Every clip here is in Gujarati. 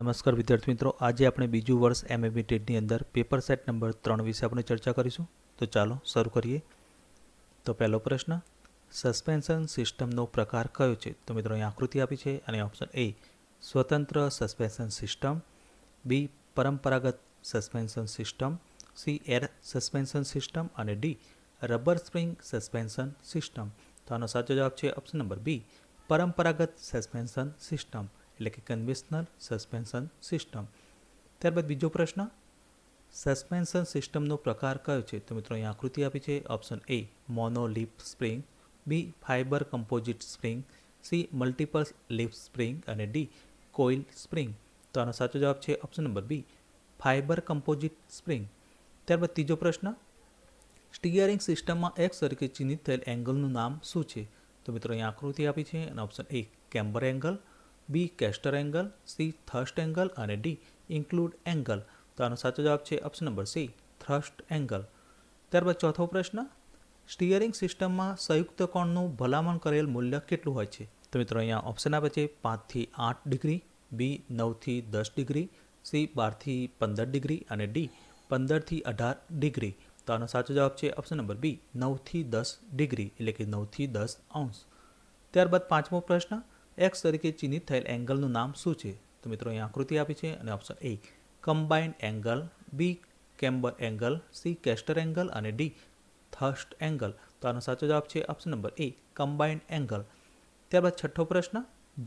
નમસ્કાર વિદ્યાર્થી મિત્રો, આજે આપણે બીજું વર્ષ એમએબી ટેટની અંદર પેપર સેટ નંબર ત્રણ વિશે આપણે ચર્ચા કરીશું. તો ચાલો શરૂ કરીએ. તો પહેલો પ્રશ્ન સસ્પેન્શન સિસ્ટમનો પ્રકાર કયો છે? તો મિત્રો, અહીં આકૃતિ આપી છે અને ઓપ્શન એ સ્વતંત્ર સસ્પેન્શન સિસ્ટમ બી પરંપરાગત suspension system C air suspension system અને D rubber spring suspension system તો આનો સાચો જવાબ છે ઓપ્શન નંબર બી પરંપરાગત સસ્પેન્શન સિસ્ટમ એટલે કે કન્વેશનલ સસ્પેન્શન સિસ્ટમ ત્યારબાદ બીજો પ્રશ્ન સસ્પેન્શન સિસ્ટમનો પ્રકાર કયો છે? તો મિત્રો અહીં આકૃતિ આપી છે option A mono leaf spring B fibre composite spring C multiple leaf spring અને ડી કોઇલ સ્પ્રિંગ તો આનો સાચો જવાબ છે option number B fibre composite spring ત્યારબાદ ત્રીજો પ્રશ્ન સ્ટીયરિંગ સિસ્ટમમાં એક્સ તરીકે ચિહ્નિત થયેલ એંગલનું નામ શું છે? તો મિત્રો અહીં આકૃતિ આપી છે અને option A camber angle B caster angle C thrust angle અને ડી ઇન્ક્લુડ એંગલ તો આનો સાચો જવાબ છે option number C thrust angle ત્યારબાદ ચોથો પ્રશ્ન સ્ટીયરિંગ સિસ્ટમમાં સંયુક્ત કોણનું ભલામણ કરેલ મૂલ્ય કેટલું હોય છે? તો મિત્રો, અહીંયા ઓપ્શન આપે છે પાંચથી આઠ ડિગ્રી બી નવથી દસ ડિગ્રી સી બારથી પંદર ડિગ્રી અને ડી પંદરથી અઢાર ડિગ્રી. તો આનો સાચો જવાબ છે ઓપ્શન નંબર બી નવથી દસ ડિગ્રી, એટલે કે નવથી દસ અંશ. ત્યારબાદ પાંચમો પ્રશ્ન એક્સ તરીકે ચિહ્નિત થયેલ એંગલનું નામ શું છે? તો મિત્રો અહીં આકૃતિ આપી છે અને option A combined angle B camber angle C caster angle અને ડી થર્સ્ટ એંગલ તો આનો સાચો જવાબ છે option number A combined angle ત્યારબાદ છઠ્ઠો પ્રશ્ન,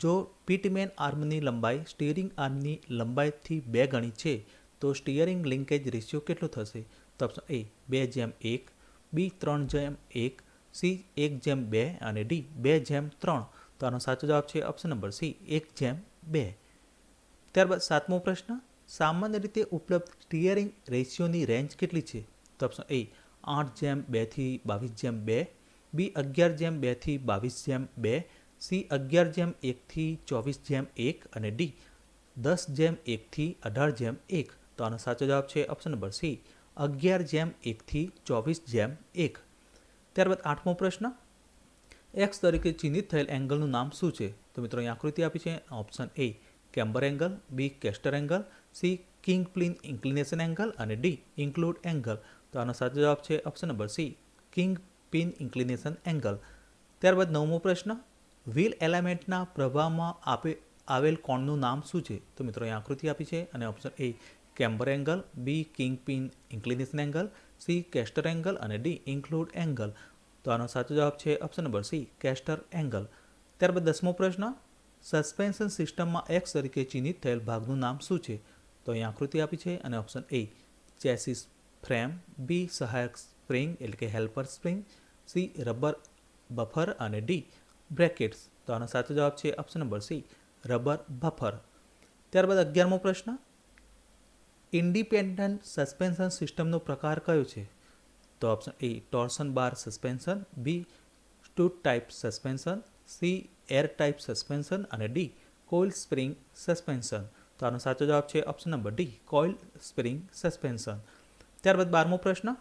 જો પીટમેન આર્મની લંબાઈ સ્ટીયરિંગ આર્મની લંબાઈથી બે ગણી છે, તો સ્ટીયરિંગ લિંકેજ રેશિયો કેટલો થશે? તો ઓપ્શન એ બે જેમ એક બી ત્રણ જેમ એક સી એક જેમ બે અને ડી બે જેમ ત્રણ. તો આનો સાચો જવાબ છે ઓપ્શન નંબર સી, એક જેમ બે. ત્યારબાદ સાતમો પ્રશ્ન, સામાન્ય રીતે ઉપલબ્ધ સ્ટીયરિંગ રેશિયોની રેન્જ કેટલી છે? તો ઓપ્શન એ આઠ જેમ બેથી બાવીસ જેમ બે. બી અગિયાર જેમ બેથી બાવીસ જેમ બે. સી અગિયાર જેમ એકથી ચોવીસ જેમ એક. અને ડી દસ જેમ એકથી અઢાર જેમ એક. તો આનો સાચો જવાબ છે ઓપ્શન નંબર સી અગિયાર જેમ એકથી ચોવીસ જેમ એક. ત્યારબાદ આઠમો પ્રશ્ન એક્સ તરીકે ચિહ્નિત થયેલ એંગલનું નામ શું છે? તો મિત્રો અહીં આકૃતિ આપી છે. Option A camber angle B caster angle C king pin inclination angle અને ડી ઇન્ક્લુડ એંગલ તો આનો સાચો જવાબ છે option number C king pin inclination angle ત્યારબાદ નવમો પ્રશ્ન વ્હીલ એલિમેન્ટના પ્રભાવમાં આપે, આવેલ કોણનું નામ શું છે? તો મિત્રો અહીં આકૃતિ આપી છે અને option A camber angle B king pin inclination angle C caster angle અને ડી ઇન્ક્લુડ એંગલ તો આનો સાચો જવાબ છે option number C caster angle ત્યારબાદ દસમો પ્રશ્ન સસ્પેન્શન સિસ્ટમમાં એક્સ તરીકે ચિહ્નિત થયેલ ભાગનું નામ શું છે? તો અહીં આકૃતિ આપી છે અને option A chassis frame B સહાયક સ્પ્રિંગ એટલે કે helper spring C rubber buffer અને ડી બ્રેકેટ્સ તો આનો સાચો જવાબ છે option number C rubber buffer ત્યારબાદ અગિયારમો પ્રશ્ન ઇન્ડિપેન્ડન્ટ સસ્પેન્શન સિસ્ટમનો પ્રકાર કયો છે? તો option A torsion bar suspension B strut type suspension C air type suspension અને ડી કોઇલ સ્પ્રિંગ સસ્પેન્શન તો આનો સાચો જવાબ છે option number D coil spring suspension ત્યારબાદ બારમો પ્રશ્ન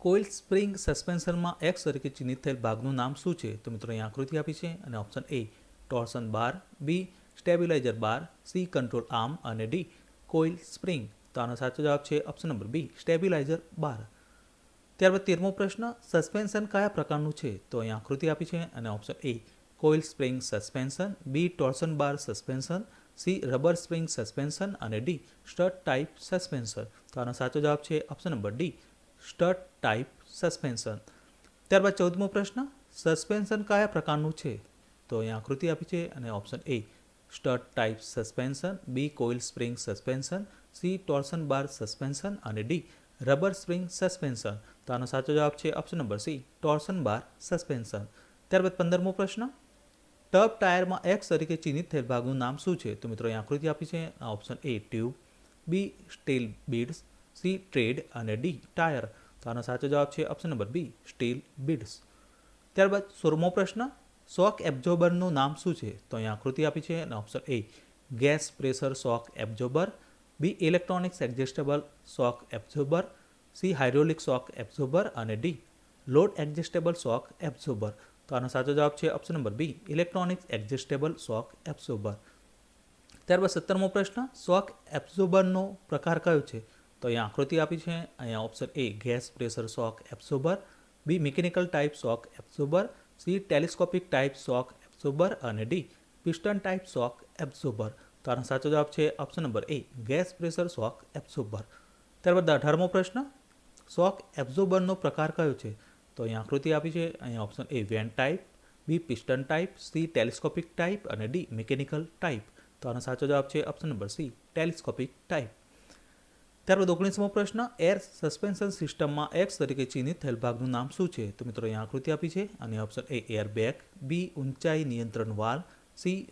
કોઇલ સ્પ્રિંગ સસ્પેન્શનમાં એક્સ તરીકે ચિહ્નિત થયેલ ભાગનું નામ શું છે? તો મિત્રો અહીં આકૃતિ આપી છે અને option A torsion bar B stabiliser bar C control arm અને ડી કોઇલ સ્પ્રિંગ તો આનો સાચો જવાબ છે option number B stabiliser bar ત્યારબાદ તેરમો પ્રશ્ન સસ્પેન્શન કયા પ્રકારનું છે? તો અહીં આકૃતિ આપી છે અને option A coil spring suspension B torsion bar suspension C rubber spring suspension અને ડી સ્ટટ ટાઈપ સસ્પેન્શન તો આનો સાચો જવાબ છે option number D strut type suspension ત્યારબાદ ચૌદમો પ્રશ્ન સસ્પેન્શન કયા પ્રકારનું છે? તો અહીં આકૃતિ આપી છે અને option A strut type suspension B coil spring suspension C torsion bar suspension અને ડી રબર સ્પ્રિંગ સસ્પેન્શન તો આનો સાચો જવાબ છે option number C torsion bar suspension ત્યારબાદ પંદરમો પ્રશ્ન ટબ ટાયરમાં એક્સ તરીકે ચિહ્નિત થયેલ ભાગનું નામ શું છે? તો મિત્રો અહીં આકૃતિ આપી છે option A tube B steel beads C tread અને ડી ટાયર તો આનો સાચો જવાબ છે option number B steel beads ત્યારબાદ સોળમો પ્રશ્ન શોક એબ્ઝોર્બરનું નામ શું છે? તો અહીં આકૃતિ આપી છે, અને option A gas pressure shock absorber B electronics adjustable shock absorber C hydraulic shock absorber અને D load adjustable shock absorber તો આનો સાચો જવાબ છે option number B, electronics adjustable shock absorber ત્યારબાદ સત્તરમો પ્રશ્ન, શોક એબ્ઝોર્બરનો પ્રકાર કયો છે? તો અહીંયા આકૃતિ આપી છે, અહીંયા option A, gas pressure shock absorber B, mechanical type shock absorber C, telescopic type shock absorber અને D, piston type shock absorber તો આનો સાચો જવાબ છે option number A, gas pressure shock absorber ત્યારબાદ અઢારમો પ્રશ્ન શોક એબ્ઝોર્બરનો પ્રકાર કયો છે? તો અહીં આકૃતિ આપી છે. અહીંયા option A vane type B piston type C telescopic type અને ડી મિકેનિકલ ટાઈપ. તો આનો સાચો જવાબ છે option number C telescopic type. ત્યારબાદ ઓગણીસમો પ્રશ્ન, એર સસ્પેન્શન સિસ્ટમમાં એક્સ તરીકે ચિહ્નિત થયેલ ભાગનું નામ શું છે? તો મિત્રો અહીંયા આકૃતિ આપી છે. અને option A air bag B ઊંચાઈ નિયંત્રણ વાલ સી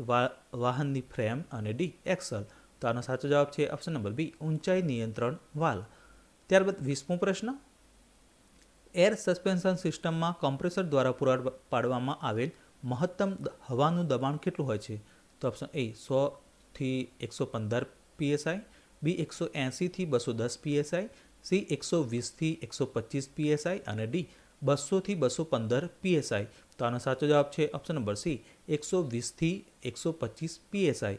વાહનની ફ્રેમ અને ડી એક્સલ. તો આનો સાચો જવાબ છે ઓપ્શન નંબર બી ઊંચાઈ નિયંત્રણ વાલ. ત્યારબાદ વીસમો પ્રશ્ન. એર સસ્પેન્શન સિસ્ટમમાં કમ્પ્રેસર દ્વારા પૂરા પાડવામાં આવેલ મહત્તમ હવાનું દબાણ કેટલું હોય છે? તો ઓપ્શન એ સોથી એકસો પંદર પીએસઆઈ, બી એકસો એંસીથી બસો દસ પીએસઆઈ, સી એકસો વીસથી એકસો પચીસ પીએસઆઈ અને ડી બસોથી બસો પંદર પીએસઆઈ. તો આનો સાચો જવાબ છે ઓપ્શન નંબર સી એકસો વીસથી એકસો પચીસ પીએસઆઈ.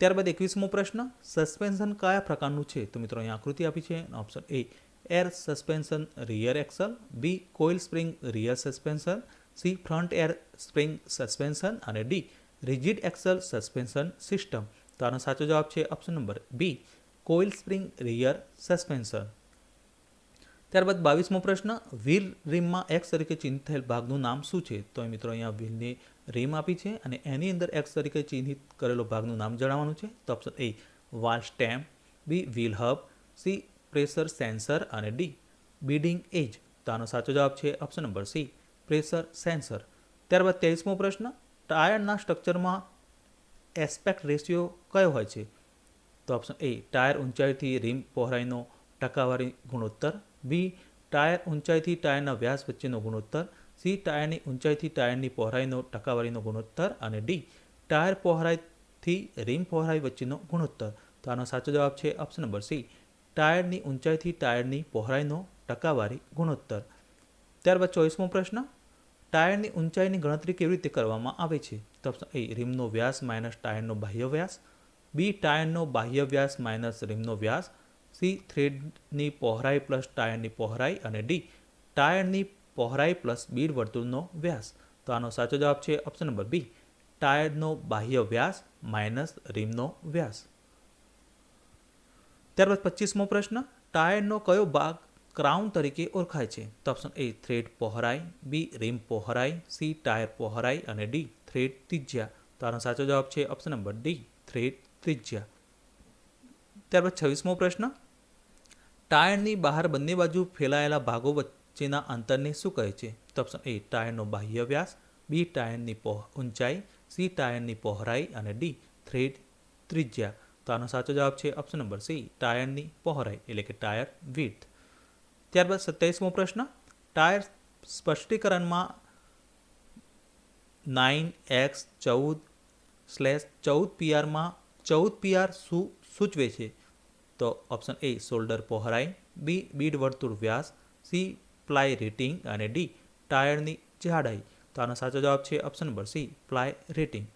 ત્યારબાદ એકવીસમો પ્રશ્ન સસ્પેન્શન કયા પ્રકારનું છે? તો મિત્રો અહીંયા આકૃતિ આપી છે. Option A air suspension rear axle B coil spring rear suspension C front air spring suspension અને D rigid axle suspension system તો આનો સાચો જવાબ છે option number B coil spring rear suspension ત્યારબાદ બાવીસમો પ્રશ્ન, વ્હીલ રીમમાં એક્સ તરીકે ચિહ્નિત થયેલ ભાગનું નામ શું છે? તો મિત્રો અહીંયા વ્હીલની રીમ આપી છે અને એની અંદર એક્સ તરીકે ચિહ્નિત કરેલો ભાગનું નામ જણાવવાનું છે. તો option A valve stem B wheel hub C pressure sensor અને ડી બીડિંગ એજ તો આનો સાચો જવાબ છે option number C pressure sensor ત્યારબાદ ત્રેવીસમો પ્રશ્ન ટાયરના સ્ટ્રક્ચરમાં એસ્પેક્ટ રેશિયો કયો હોય છે? તો ઓપ્શન એ ટાયર ઊંચાઈથી રીમ પહોળાઈનો ટકાવારી ગુણોત્તર. બી ટાયર ઊંચાઈથી ટાયરના વ્યાસ વચ્ચેનો ગુણોત્તર, સી ટાયરની ઊંચાઈથી ટાયરની પહોળાઈનો ટકાવારીનો ગુણોત્તર અને ડી ટાયર પહોળાઈથી રીમ પહોળાઈ વચ્ચેનો ગુણોત્તર. તો આનો સાચો જવાબ છે ઓપ્શન નંબર સી, ટાયરની ઊંચાઈથી ટાયરની પહોળાઈનો ટકાવારી ગુણોત્તર. ત્યારબાદ ચોવીસમો પ્રશ્ન, ટાયરની ઊંચાઈની ગણતરી કેવી રીતે કરવામાં આવે છે? તો ઓપ્શન એ, રીમનો વ્યાસ માઇનસ ટાયરનો બાહ્ય વ્યાસ, બી ટાયરનો બાહ્ય વ્યાસ માઇનસ રીમનો વ્યાસ સી થ્રેડની પહોળાઈ પ્લસ ટાયરની પહોળાઈ અને ડી ટાયરની પહોળાઈ પ્લસ બીડ વર્તુળનો વ્યાસ. તો આનો સાચો જવાબ છે ઓપ્શન નંબર બી, ટાયરનો બાહ્ય વ્યાસ માઇનસ રીમનો વ્યાસ. ત્યારબાદ પચીસમો પ્રશ્ન, ટાયરનો કયો ભાગ ક્રાઉન તરીકે ઓળખાય છે? તો ઓપ્શન એ, થ્રેડ પહોળાઈ, બી, રીમ પહોળાઈ, સી, ટાયર પહોળાઈ અને ડી, થ્રેડ ત્રિજ્યા. તો આનો સાચો જવાબ છે ઓપ્શન નંબર ડી, થ્રેડ ત્રિજ્યા. ત્યારબાદ છવ્વીસમો પ્રશ્ન ટાયરની બહાર બંને બાજુ ફેલાયેલા ભાગો વચ્ચેના અંતરને શું કહે છે? તો ઓપ્શન એ, ટાયરનો બાહ્ય વ્યાસ, બી, ટાયરની ઊંચાઈ, સી, ટાયરની પહોળાઈ અને ડી, થ્રેડ ત્રિજ્યા. તો આનો સાચો જવાબ છે ઓપ્શન નંબર સી, ટાયરની પહોળાઈ, એટલે કે ટાયર વિથ ત્યારબાદ સત્યાવીસમો પ્રશ્ન, ટાયર સ્પષ્ટીકરણમાં નાઇન એક્સ ચૌદ સ્લેશ ચૌદ પીઆરમાં ચૌદ પીઆર શું સૂચવે છે. તો ઓપ્શન એ શોલ્ડર પહોળાઈ બી બીડ વર્તુળ વ્યાસ સી પ્લાય રેટિંગ અને ડી ટાયરની જાડાઈ. તો આનો સાચો જવાબ છે option number C ply rating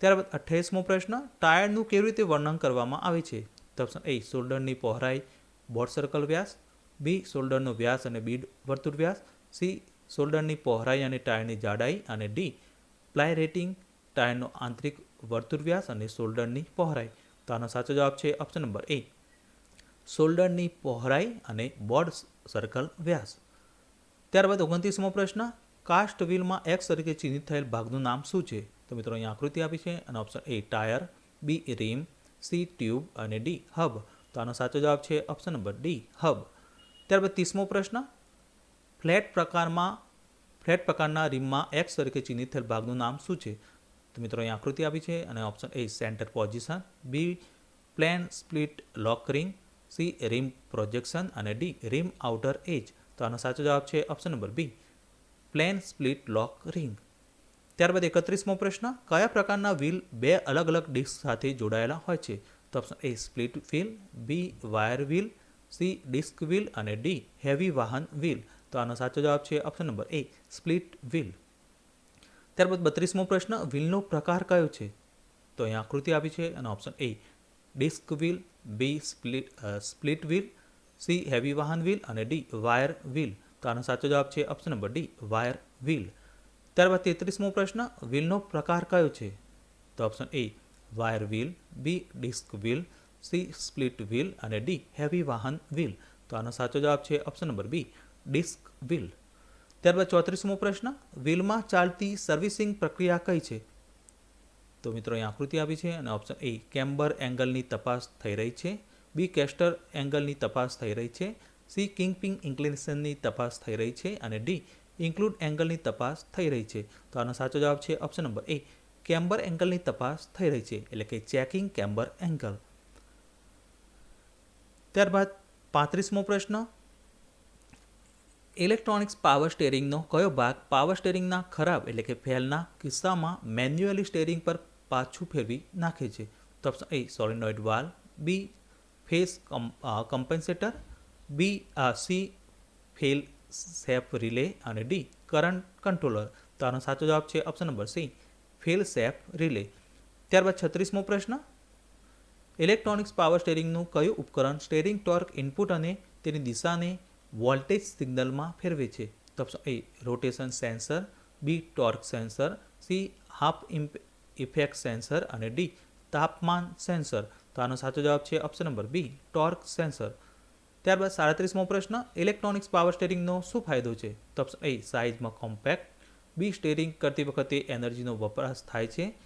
ત્યારબાદ અઠ્યાવીસમો પ્રશ્ન ટાયરનું કેવી રીતે વર્ણન કરવામાં આવે છે? તો ઓપ્શન એ શોલ્ડરની પહોળાઈ બોર્ડ સર્કલ વ્યાસ બી શોલ્ડરનો વ્યાસ અને બીડ વર્તુળ વ્યાસ સી શોલ્ડરની પહોળાઈ અને ટાયરની જાડાઈ અને ડી પ્લાય રેટિંગ ટાયરનો આંતરિક વર્તુળ વ્યાસ અને શોલ્ડરની પહોળાઈ. તો આનો સાચો જવાબ છે ઓપ્શન નંબર એ શોલ્ડરની પહોળાઈ અને બોર્ડ સર્કલ વ્યાસ. ત્યારબાદ ઓગણત્રીસમો પ્રશ્ન કાસ્ટ વ્હીલમાં એક્સ તરીકે ચિહ્નિત થયેલ ભાગનું નામ શું છે? તો મિત્રો અહીં આકૃતિ આપી છે અને option A tyre B rim C tube અને ડી હબ તો આનો સાચો જવાબ છે ઓપ્શન નંબર ડી હબ ત્યારબાદ ત્રીસમો પ્રશ્ન, ફ્લેટ પ્રકારમાં, ફ્લેટ પ્રકારના રીમમાં એક્સ તરીકે ચિહ્નિત થયેલ ભાગનું નામ શું છે? તો મિત્રો, અહીં આકૃતિ આપી છે અને option A centre position B plain split lock ring C rim projection અને ડી રીમ આઉટર એજ તો આનો સાચો જવાબ છે option number B plain split lock ring ત્યારબાદ એકત્રીસમો પ્રશ્ન, કયા પ્રકારના વ્હીલ બે અલગ અલગ ડિસ્ક સાથે જોડાયેલા હોય છે? તો option A split wheel B wire wheel C disc wheel અને ડી હેવી વાહન વ્હીલ તો આનો સાચો જવાબ છે option number A split wheel ત્યારબાદ બત્રીસમો પ્રશ્ન વ્હીલનો પ્રકાર કયો છે? તો અહીં આકૃતિ આપી છે અને option A disc wheel B split split wheel C heavy વાહન વ્હીલ અને ડી વાયર વ્હીલ તો આનો સાચો જવાબ છે option number D wire wheel ત્યારબાદ તેત્રીસમો પ્રશ્ન વ્હીલનો પ્રકાર કયો છે? તો option A wire wheel B disc wheel C split wheel અને ડી હેવી વાહન વ્હીલ તો આનો સાચો જવાબ છે option number B disc wheel ત્યારબાદ ચોત્રીસમો પ્રશ્ન વ્હીલમાં ચાલતી સર્વિસિંગ પ્રક્રિયા કઈ છે? તો મિત્રો, અહીં આકૃતિ આપી છે અને ઓપ્શન એ કેમ્બર એંગલની તપાસ થઈ રહી છે. બી કેસ્ટર એંગલની તપાસ થઈ રહી છે. સી કિંગપિંગ ઇન્ક્લિનેશનની તપાસ થઈ રહી છે. અને ડી ઇન્ક્લુડ એંગલની તપાસ થઈ રહી છે. તો આનો સાચો જવાબ છે ઓપ્શન નંબર એ કેમ્બર એંગલની તપાસ થઈ રહી છે. એટલે કે ચેકિંગ કેમ્બર એંગલ. ત્યારબાદ પાંત્રીસમો પ્રશ્ન ઇલેક્ટ્રોનિક્સ પાવર સ્ટેરિંગનો કયો ભાગ પાવર સ્ટેરિંગના ખરાબ એટલે કે ફેલના કિસ્સામાં મેન્યુઅલી સ્ટેરિંગ પર પાછું ફેરવી નાખે છે? તો option A solenoid valve B phase compensator B C fail safe relay અને ડી કરંટ કંટ્રોલર તો આનો સાચો જવાબ છે option number C fail safe relay ત્યારબાદ છત્રીસમો પ્રશ્ન. ઇલેક્ટ્રોનિક્સ પાવર સ્ટેરિંગનું કયું ઉપકરણ સ્ટેરિંગ ટોર્ક ઇનપુટ અને તેની દિશાને વોલ્ટેજ સિગ્નલમાં ફેરવે છે. તો A rotation sensor B torque sensor C half effect sensor અને ડી તાપમાન સેન્સર. તો આનો સાચો જવાબ છે option number B torque sensor. ત્યારબાદ સાડત્રીસમો પ્રશ્ન ઇલેક્ટ્રોનિક્સ પાવર સ્ટેરિંગનો શું ફાયદો છે? તો એ સાઇઝમાં કોમ્પેક્ટ બી સ્ટેરિંગ કરતી વખતે એનર્જીનો વપરાશ થાય છે.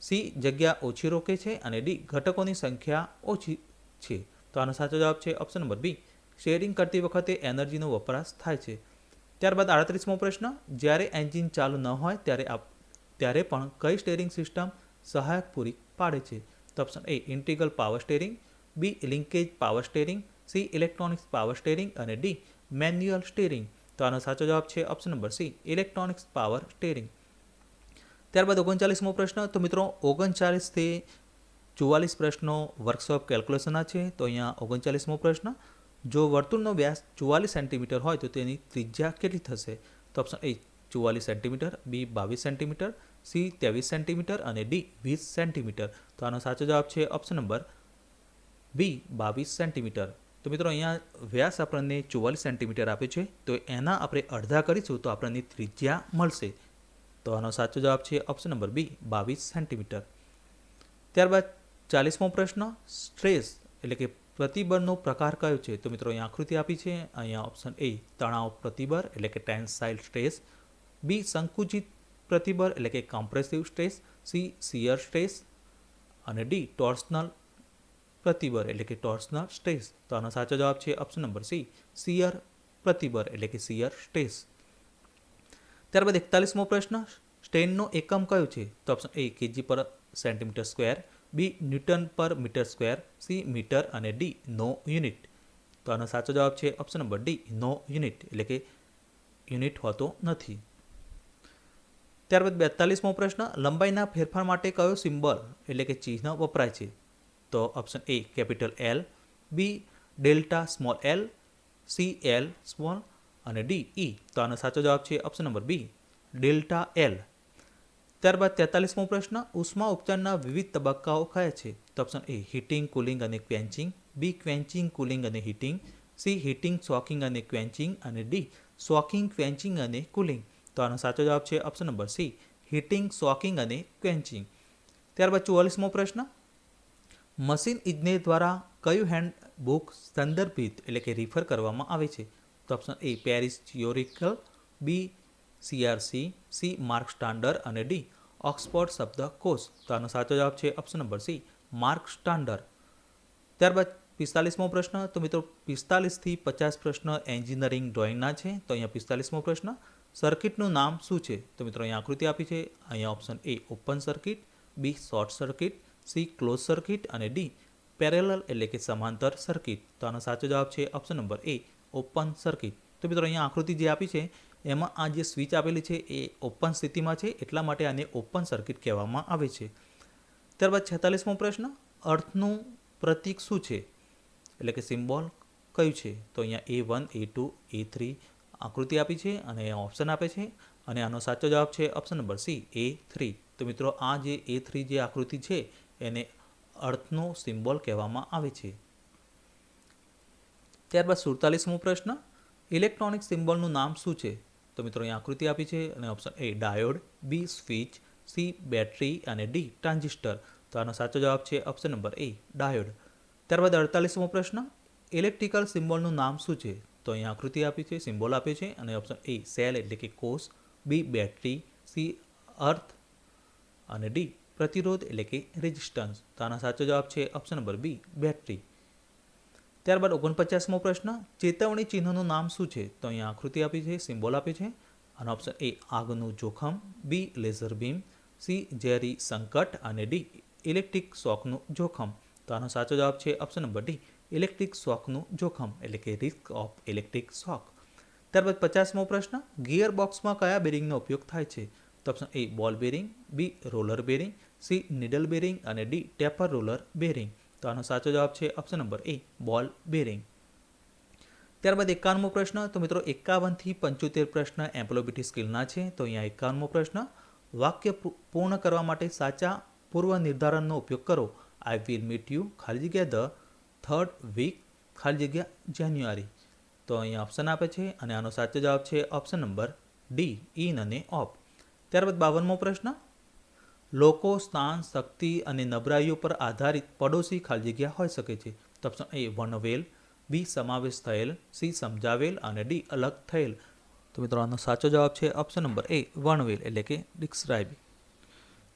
સી જગ્યા ઓછી રોકે છે અને ડી ઘટકોની સંખ્યા ઓછી છે. તો આનો સાચો જવાબ છે ઓપ્શન નંબર બી શેરિંગ કરતી વખતે એનર્જીનો વપરાશ થાય છે. ત્યારબાદ આડત્રીસમો પ્રશ્ન, જ્યારે એન્જિન ચાલુ ન હોય ત્યારે આપ, ત્યારે પણ કઈ સ્ટેરિંગ સિસ્ટમ સહાયક પૂરી પાડે છે? તો option A integral power steering B linkage power steering C electronics power steering અને ડી મેન્યુઅલ સ્ટેરિંગ તો આનો સાચો જવાબ છે option number C electronics power steering ત્યારબાદ ઓગણચાલીસમો પ્રશ્ન, તો મિત્રો ઓગણચાલીસથી ચુવાલીસ પ્રશ્નો વર્કશોપ કેલ્ક્યુલેશનના છે. તો અહીંયા ઓગણચાલીસમો પ્રશ્ન જો વર્તુળનો વ્યાસ ચુવાલીસ સેન્ટીમીટર હોય તો તેની ત્રિજ્યા કેટલી થશે? તો ઓપ્શન એ ચુવાલીસ સેન્ટીમીટર બી બાવીસ સેન્ટીમીટર સી ત્રેવીસ સેન્ટીમીટર અને ડી વીસ સેન્ટીમીટર. તો આનો સાચો જવાબ છે ઓપ્શન નંબર બી બાવીસ સેન્ટીમીટર. તો મિત્રો, અહીંયા વ્યાસ આપણને ચુવાલીસ સેન્ટીમીટર આપે છે. તો એના આપણે અડધા કરીશું તો આપણને ત્રિજ્યા મળશે. તો આનો સાચો જવાબ છે ઓપ્શન નંબર બી બાવીસ સેન્ટીમીટર. ત્યારબાદ ચાલીસમો પ્રશ્ન, સ્ટ્રેસ એટલે કે પ્રતિબળનો પ્રકાર કયો છે? તો મિત્રો અહીંયા આકૃતિ આપી છે. અહીંયા ઓપ્શન એ તણાવ પ્રતિબળ, એટલે કે ટેન્સાઇલ સ્ટ્રેસ બી સંકુચિત પ્રતિબળ, એટલે કે compressive stress C shear stress અને ડી ટોર્સનલ પ્રતિબળ, એટલે કે ટોર્સનલ સ્ટ્રેસ તો આનો સાચો જવાબ છે ઓપ્શન નંબર સી સિયર પ્રતિબળ, એટલે કે સિયર સ્ટ્રેસ ત્યારબાદ એકતાલીસમો પ્રશ્ન સ્ટેનનો એકમ કયો છે? તો ઓપ્શન એ કેજી પર સેન્ટીમીટર સ્ક્વેર બી ન્યૂટન પર મીટર સ્ક્વેર, સી મીટર અને ડી નો યુનિટ. તો આનો સાચો જવાબ છે option number D, no unit. એટલે કે યુનિટ હોતો નથી. ત્યારબાદ બેતાલીસમો પ્રશ્ન, લંબાઈના ફેરફાર માટે કયો સિમ્બલ એટલે કે ચિહ્ન વપરાય છે? તો option A capital L, B delta small L, C L small અને ડી ઈ. તો આનો સાચો જવાબ છે option number B delta L. ત્યારબાદ તેતાલીસમો પ્રશ્ન, ઉષ્મા ઉપચારના વિવિધ તબક્કાઓ કયા છે? તો ઓપ્શન એ હીટિંગ કુલિંગ અને ક્વેન્ચિંગ બી ક્વેન્ચિંગ કુલિંગ અને હીટિંગ સી હીટિંગ શોકિંગ અને ક્વેન્ચિંગ અને ડી શોકિંગ ક્વેન્ચિંગ અને કુલિંગ તો આનો સાચો જવાબ છે option number C heating shocking અને ક્વેન્ચિંગ ત્યારબાદ ચુવાલીસમો પ્રશ્ન, મશીન ઇજનેર દ્વારા કયું હેન્ડ બુક સંદર્ભિત એટલે કે રિફર કરવામાં આવે છે? તો option A Paris theoretical B CRC C mark standard અને ડી ઓક્સફોર્ડ શબ્દકોશ તો આનો સાચો જવાબ છે option number C mark standard ત્યારબાદ પિસ્તાલીસમો પ્રશ્ન. તો મિત્રો, પિસ્તાલીસથી પચાસ પ્રશ્ન એન્જિનિયરિંગ ડ્રોઈંગના છે. તો અહીંયા પિસ્તાલીસમો પ્રશ્ન. સર્કિટનું નામ શું છે? તો મિત્રો, અહીંયા આકૃતિ આપી છે. અહીંયા option A open circuit B short circuit C close circuit અને ડી પેરેલલ એટલે કે સમાંતર સર્કિટ તો આનો સાચો જવાબ છે option number A open circuit તો મિત્રો, અહીંયા આકૃતિ જે આપી છે એમાં આ જે સ્વિચ આપેલી છે એ ઓપન સ્થિતિમાં છે, એટલા માટે આને ઓપન સર્કિટ કહેવામાં આવે છે. ત્યારબાદ છેતાલીસમો પ્રશ્ન, અર્થનું પ્રતીક શું છે? એટલે કે સિમ્બોલ કયું છે? તો અહીંયા A one A two A three આકૃતિ આપી છે અને ઓપ્શન આપે છે અને આનો સાચો જવાબ છે option number C A three તો મિત્રો, આ જે એ થ્રી જે આકૃતિ છે, એને અર્થનો સિમ્બોલ કહેવામાં આવે છે. ત્યારબાદ સુડતાલીસમો પ્રશ્ન, ઇલેક્ટ્રોનિક સિમ્બોલનું નામ શું છે? તો મિત્રો અહીં આકૃતિ આપી છે અને option A diode B switch C battery અને ડી ટ્રાન્ઝિસ્ટર તો આનો સાચો જવાબ છે ઓપ્શન નંબર એ ડાયોડ ત્યારબાદ અડતાલીસમો પ્રશ્ન ઇલેક્ટ્રિકલ સિમ્બોલનું નામ શું છે? તો અહીં આકૃતિ આપી છે સિમ્બોલ આપે છે અને ઓપ્શન એ સેલ એટલે કે કોષ બી બેટરી સી અર્થ અને ડી પ્રતિરોધ એટલે કે રેઝિસ્ટન્સ તો આનો સાચો જવાબ છે ઓપ્શન નંબર બી બેટરી ત્યારબાદ ઓગણપચાસમો પ્રશ્ન, ચેતવણી ચિહ્નનું નામ શું છે? તો અહીંયા આકૃતિ આપી છે, સિમ્બોલ આપી છે. અને ઓપ્શન એ આગનું જોખમ બી લેઝર બીમ સી ઝેરી સંકટ અને ડી ઇલેક્ટ્રિક શોકનું જોખમ. તો આનો સાચો જવાબ છે ઓપ્શન નંબર ડી ઇલેક્ટ્રિક શોકનું જોખમ, એટલે કે રિસ્ક ઓફ ઇલેક્ટ્રિક શોક ત્યારબાદ પચાસમો પ્રશ્ન ગિયર બોક્સમાં કયા બેરિંગનો ઉપયોગ થાય છે? તો option A ball bearing B roller bearing C needle bearing અને ડી ટેપર રોલર બેરિંગ તો આનો સાચો જવાબ છે ઓપ્શન નંબર એ બોલ બેરિંગ ત્યારબાદ એકાવનમો પ્રશ્ન, તો મિત્રો એકાવનથી પંચોતેર પ્રશ્ન એમ્પ્લોબિટી સ્કિલના છે, તો અહીંયા એકાવનમો પ્રશ્ન, વાક્ય પૂર્ણ કરવા માટે સાચા પૂર્વ નિર્ધારણનો ઉપયોગ કરો. આઈ વિલ મીટ યુ ખાલી જગ્યા ધ થર્ડ વીક ખાલી જગ્યા જાન્યુઆરી તો અહીંયા ઓપ્શન આપે છે અને આનો સાચો જવાબ છે ઓપ્શન નંબર ડી ઇન અને ઓફ ત્યારબાદ બાવનમો પ્રશ્ન લોકો સ્થાન શક્તિ અને નબળાઈઓ પર આધારિત પડોશી ખાલી જગ્યા હોઈ શકે છે. ઓપ્શન એ વર્ણવેલ બી સમાવેશ થયેલ, સી સમજાવેલ અને ડી અલગ થયેલ. તો મિત્રો, આનો સાચો જવાબ છે ઓપ્શન નંબર એ વર્ણવેલ એટલે કે ડિસ્ક્રાઇબ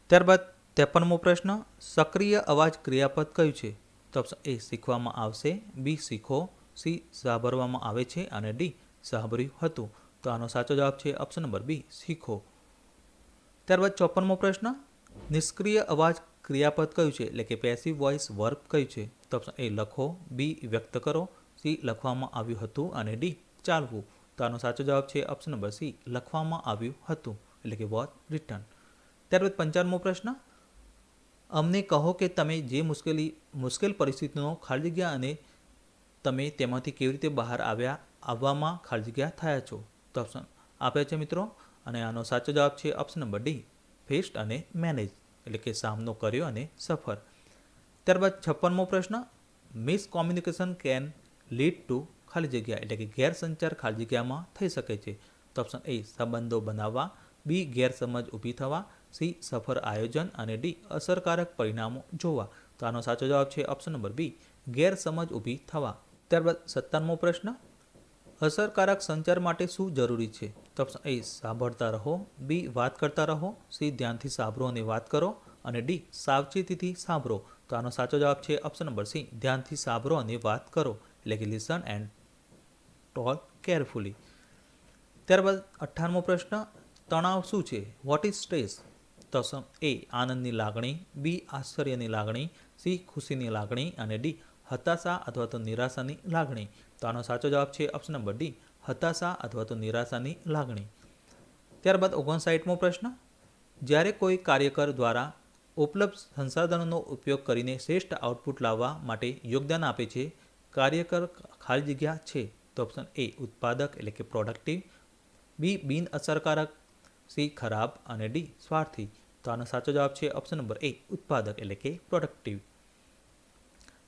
ત્યારબાદ ત્રેપનમો પ્રશ્ન, સક્રિય અવાજ ક્રિયાપદ કયું છે? તો ઓપ્શન એ શીખવામાં આવશે, બી શીખો, સી સાંભળવામાં આવે છે અને ડી સાંભળ્યું હતું. તો આનો સાચો જવાબ છે ઓપ્શન નંબર બી શીખો. ત્યારબાદ ચોપનમો પ્રશ્ન નિષ્ક્રિય અવાજ ક્રિયાપદ કયું છે? એટલે કે પેસિવ વોઇસ વર્બ કયું છે? તો એ લખો બી વ્યક્ત કરો સી લખવામાં આવ્યું હતું અને ડી ચાલવું. તો આનો સાચો જવાબ છે ઓપ્શન નંબર સી લખવામાં આવ્યું હતું. એટલે કે વોટ રિટર્ન ત્યારબાદ પંચાણમો પ્રશ્ન. અમને કહો કે તમે જે મુશ્કેલી, મુશ્કેલ પરિસ્થિતિનો ખાલી જગ્યા અને તમે તેમાંથી કેવી રીતે બહાર આવ્યા, આવવામાં ખાલી જગ્યા થયા છો? તો ઓપ્શન આપ્યા છે મિત્રો. અને આનો સાચો જવાબ છે ઓપ્શન નંબર ડી ફેસ્ટ અને મેનેજ એટલે કે સામનો કર્યો અને સફર ત્યારબાદ છપ્પનમો પ્રશ્ન miscommunication can lead to ખાલી જગ્યા એટલે કે ગેરસંચાર ખાલી જગ્યામાં થઈ શકે છે. તો ઓપ્શન એ, સંબંધો બનાવવા, બી, ગેરસમજ ઊભી થવા, સી સફર આયોજન અને ડી, અસરકારક પરિણામો જોવા. તો આનો સાચો જવાબ છે ઓપ્શન નંબર બી, ગેરસમજ ઊભી થવા. ત્યારબાદ સત્તાવનમો પ્રશ્ન, અસરકારક સંચાર માટે શું જરૂરી છે? તો ઓપ્શન એ સાંભળતા રહો, બી વાત કરતા રહો, સી ધ્યાનથી સાંભળો અને વાત કરો, અને ડી સાવચેતીથી સાંભળો. તો આનો સાચો જવાબ છે ઓપ્શન નંબર સી, ધ્યાનથી સાંભળો અને વાત કરો. એટલે કે લિસન એન્ડ ટોલ કેરફુલી ત્યારબાદ અઠ્ઠાણમો પ્રશ્ન, તણાવ શું છે? વોટ ઇઝ સ્ટ્રેસ તો એ, આનંદની લાગણી, બી આશ્ચર્યની લાગણી, સી ખુશીની લાગણી, અને ડી હતાશા અથવા તો નિરાશાની લાગણી. તો આનો સાચો જવાબ છે ઓપ્શન નંબર ડી હતાશા અથવા તો નિરાશાની લાગણી. ત્યારબાદ ઓગણસાઠમો પ્રશ્ન, જ્યારે કોઈ કાર્યકર દ્વારા ઉપલબ્ધ સંસાધનોનો ઉપયોગ કરીને શ્રેષ્ઠ આઉટપુટ લાવવા માટે યોગદાન આપે છે, કાર્યકર ખાલી જગ્યા છે તો ઓપ્શન એ ઉત્પાદક એટલે કે પ્રોડક્ટિવ બી બિન અસરકારક. સી ખરાબ. અને ડી સ્વાર્થી. તો આનો સાચો જવાબ છે ઓપ્શન નંબર એ ઉત્પાદક એટલે કે પ્રોડક્ટિવ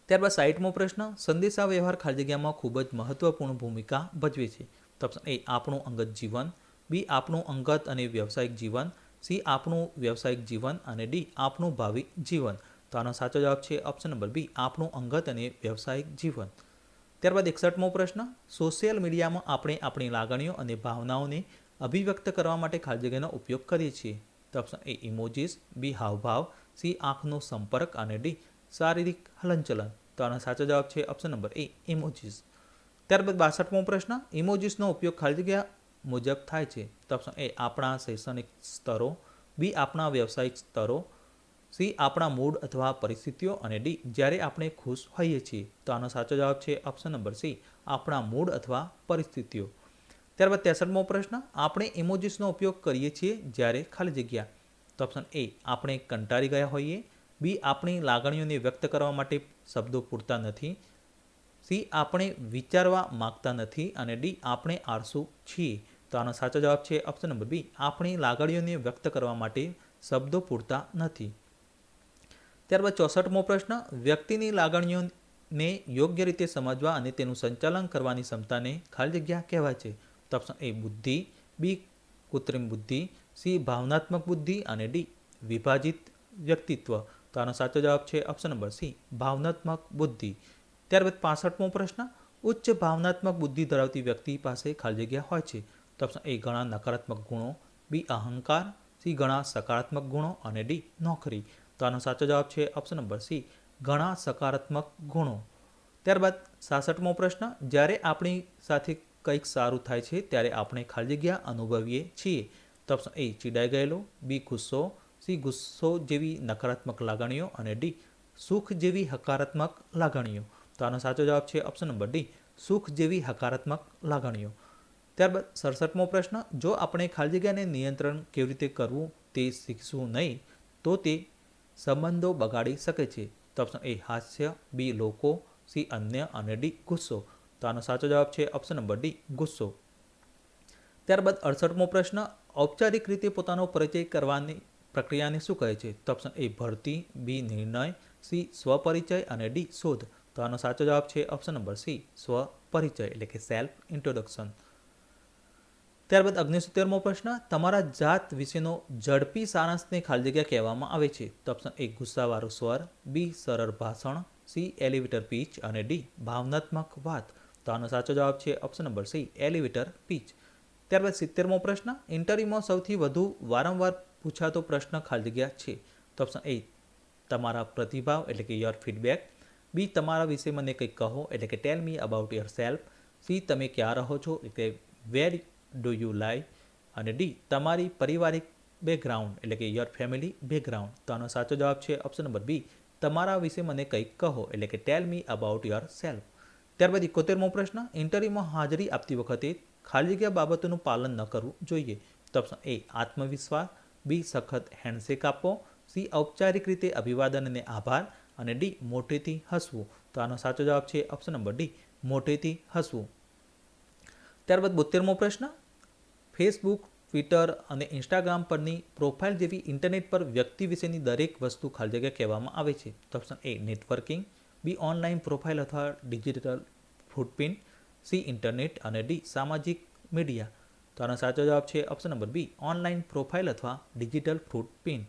ત્યારબાદ સાઈઠમો પ્રશ્ન, સંદેશા વ્યવહાર ખાલી જગ્યામાં ખૂબ જ મહત્વપૂર્ણ ભૂમિકા ભજવે છે. તો ઓપ્શન એ આપણું અંગત જીવન. બી આપણું અંગત અને વ્યવસાયિક જીવન. સી આપણું વ્યવસાયિક જીવન અને ડી આપણું ભાવિ જીવન. તો આનો સાચો જવાબ છે ઓપ્શન નંબર બી આપણું અંગત અને વ્યવસાયિક જીવન. ત્યારબાદ એકસઠમો પ્રશ્ન સોશિયલ મીડિયામાં આપણે આપણી લાગણીઓ અને ભાવનાઓને અભિવ્યક્ત કરવા માટે ખાલી જગ્યાનો ઉપયોગ કરીએ છીએ. તો ઓપ્શન એ ઇમોજીસ બી હાવભાવ. સી આંખનો સંપર્ક અને ડી શારીરિક હલનચલન. તો આનો સાચો જવાબ છે ઓપ્શન નંબર એ ઇમોજીસ ત્યારબાદ બાસઠમો પ્રશ્ન ઇમોજીસનો ઉપયોગ ખાલી જગ્યા મુજબ થાય છે. તો ઓપ્શન એ આપણા શૈક્ષણિક સ્તરો. બી આપણા વ્યવસાયિક સ્તરો. સી આપણા મૂડ અથવા પરિસ્થિતિઓ. અને ડી જ્યારે આપણે ખુશ હોઈએ છીએ. તો આનો સાચો જવાબ છે ઓપ્શન નંબર સી આપણા મૂડ અથવા પરિસ્થિતિઓ. ત્યારબાદ ત્રેસઠમો પ્રશ્ન, આપણે ઇમોજીસનો ઉપયોગ કરીએ છીએ જ્યારે ખાલી જગ્યા. તો ઓપ્શન એ આપણે કંટાળી ગયા હોઈએ. બી આપણી લાગણીઓને વ્યક્ત કરવા માટે શબ્દો પૂરતા નથી. સી આપણે વિચારવા માગતા નથી અને ડી આપણે આળસુ છીએ. તો આનો સાચો જવાબ છે ઓપ્શન નંબર બી. આપણી લાગણીઓને વ્યક્ત કરવા માટે શબ્દો પૂરતા નથી. ત્યારબાદ ચોસઠમો પ્રશ્ન. વ્યક્તિની લાગણીઓને યોગ્ય રીતે સમજવા અને તેનું સંચાલન કરવાની ક્ષમતાને ખાલી જગ્યા કહેવાય છે. તો ઓપ્શન એ બુદ્ધિ, બી કૃત્રિમ બુદ્ધિ, સી ભાવનાત્મક બુદ્ધિ અને ડી વિભાજિત વ્યક્તિત્વ. તો આનો સાચો જવાબ છે ઓપ્શન નંબર સી ભાવનાત્મક બુદ્ધિ. ત્યારબાદ પાસઠમો પ્રશ્ન, ઉચ્ચ ભાવનાત્મક બુદ્ધિ ધરાવતી વ્યક્તિ પાસે ખાલી જગ્યા હોય છે? તો ઓપ્શન એ ઘણા નકારાત્મક ગુણો. બી અહંકાર. સી ઘણા સકારાત્મક ગુણો. અને ડી નોકરી. તો આનો સાચો જવાબ છે ઓપ્શન નંબર સી ઘણા સકારાત્મક ગુણો. ત્યારબાદ સાસઠમો પ્રશ્ન, જ્યારે આપણી સાથે કંઈક સારું થાય છે, ત્યારે આપણે ખાલી જગ્યા અનુભવીએ છીએ. તો ઓપ્શન એ ચીડાઈ ગયેલો. બી ગુસ્સો. સી ગુસ્સો જેવી નકારાત્મક લાગણીઓ અને ડી સુખ જેવી હકારાત્મક લાગણીઓ. તો આનો સાચો જવાબ છે ઓપ્શન નંબર ડી, સુખ જેવી હકારાત્મક લાગણીઓ. ત્યારબાદ સડસઠમો પ્રશ્ન, જો આપણે ખાલી જગ્યાને નિયંત્રણ કેવી રીતે કરવું તે શીખશું નહીં, તો તે સંબંધો બગાડી શકે છે. તો ઓપ્શન એ હાસ્ય, બી લોકો, સી અન્ય અને ડી ગુસ્સો. તો આનો સાચો જવાબ છે ઓપ્શન નંબર ડી, ગુસ્સો. ત્યારબાદ અડસઠમો પ્રશ્ન, ઔપચારિક રીતે પોતાનો પરિચય કરવાની પ્રક્રિયાને શું કહે છે? તો ઓપ્શન એ ભરતી બી નિર્ણય સી સ્વપરિચય અને ડી શોધ. તો આનો સાચો જવાબ છે ઓપ્શન નંબર સી સ્વપરિચય, એટલે કે સેલ્ફ ઇન્ટ્રોડક્શન ત્યારબાદ અગ્નિસિત્તેરમો પ્રશ્ન, તમારા જાત વિશેનો ઝડપી સારાંશને ખાલી જગ્યા કહેવામાં આવે છે. તો ઓપ્શન એ ગુસ્સાવાળો સ્વર. બી સરળ ભાષણ. સી એલિવેટર પીચ અને ડી ભાવનાત્મક વાત. તો આનો સાચો જવાબ છે option number C elevator pitch ત્યારબાદ સિત્તેરમો પ્રશ્ન ઇન્ટરવ્યુમાં સૌથી વધુ વારંવાર પૂછાતો પ્રશ્ન ખાલી જગ્યા છે. તો ઓપ્શન એ તમારા પ્રતિભાવ એટલે કે યોર ફીડબેક બી તમારા વિશે મને કંઈક કહો એટલે કે tell me about yourself C તમે ક્યાં રહો છો? એટલે વેર ડુ યુ લાઈ અને ડી તમારી પારિવારિક બેકગ્રાઉન્ડ એટલે કે યોર ફેમિલી બેકગ્રાઉન્ડ તો આનો સાચો જવાબ છે ઓપ્શન નંબર બી તમારા વિશે મને કંઈક કહો એટલે કે tell me about yourself ત્યારબાદ ઇકોતેરમો પ્રશ્ન ઇન્ટરવ્યુમાં હાજરી આપતી વખતે ખાલી જગ્યા બાબતોનું પાલન ન કરવું જોઈએ. તો ઓપ્શન એ આત્મવિશ્વાસ. બી સખત હેન્ડશેક આપો, સી ઔપચારિક રીતે અભિવાદન અને આભાર અને ડી મોટેથી હસવું. તો આનો સાચો જવાબ છે ઓપ્શન નંબર ડી, મોટેથી હસવું. ત્યારબાદ બોતેરમો પ્રશ્ન ફેસબુક ટ્વિટર અને ઇન્સ્ટાગ્રામ પરની પ્રોફાઇલ જેવી ઇન્ટરનેટ પર વ્યક્તિ વિશેની દરેક વસ્તુ ખાલી જગ્યા કહેવામાં આવે છે. તો option A networking B online profile અથવા ડિજિટલ ફૂટપ્રિન્ટ સી ઇન્ટરનેટ અને ડી સામાજિક મીડિયા તો આનો સાચો જવાબ છે option number B online profile અથવા ડિજિટલ ફૂટપ્રિન્ટ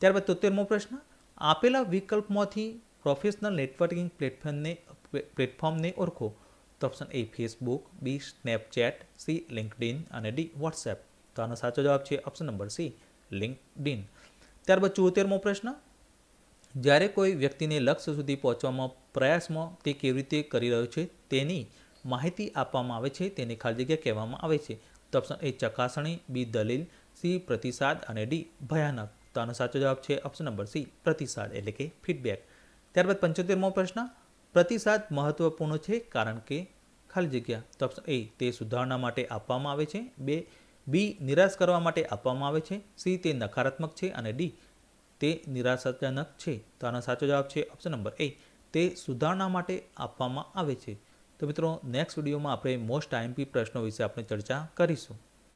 ત્યારબાદ તોતેરમો પ્રશ્ન, આપેલા વિકલ્પમાંથી પ્રોફેશનલ નેટવર્કિંગ પ્લેટફોર્મને પ્લેટફોર્મને ઓળખો. તો option A Facebook B Snapchat C LinkedIn અને ડી વોટ્સએપ તો આનો સાચો જવાબ છે ઓપ્શન નંબર સી લિંકડિન ત્યારબાદ ચોતેરમો પ્રશ્ન, જ્યારે કોઈ વ્યક્તિને લક્ષ્ય સુધી પહોંચવામાં પ્રયાસમાં તે કેવી રીતે કરી રહ્યો છે તેની માહિતી આપવામાં આવે છે, તેને ખાલી જગ્યા કહેવામાં આવે છે. તો ઓપ્શન એ ચકાસણી, બી દલીલ, સી પ્રતિસાદ અને ડી ભયાનક. તો આનો સાચો જવાબ છે ઓપ્શન નંબર સી, પ્રતિસાદ એટલે કે ફીડબેક ત્યારબાદ પંચોતેરમો પ્રશ્ન, પ્રતિસાદ મહત્વપૂર્ણ છે કારણ કે ખાલી જગ્યા. તો ઓપ્શન એ તે સુધારણા માટે આપવામાં આવે છે. બે, બી, નિરાશ કરવા માટે આપવામાં આવે છે. સી, તે નકારાત્મક છે અને ડી, તે નિરાશાજનક છે. તો આનો સાચો જવાબ છે ઓપ્શન નંબર એ તે સુધારણા માટે આપવામાં આવે છે. તો મિત્રો નેક્સ્ટ વિડીયોમાં આપણે મોસ્ટ આઈએમપી પ્રશ્નો વિશે આપણે ચર્ચા કરીશું.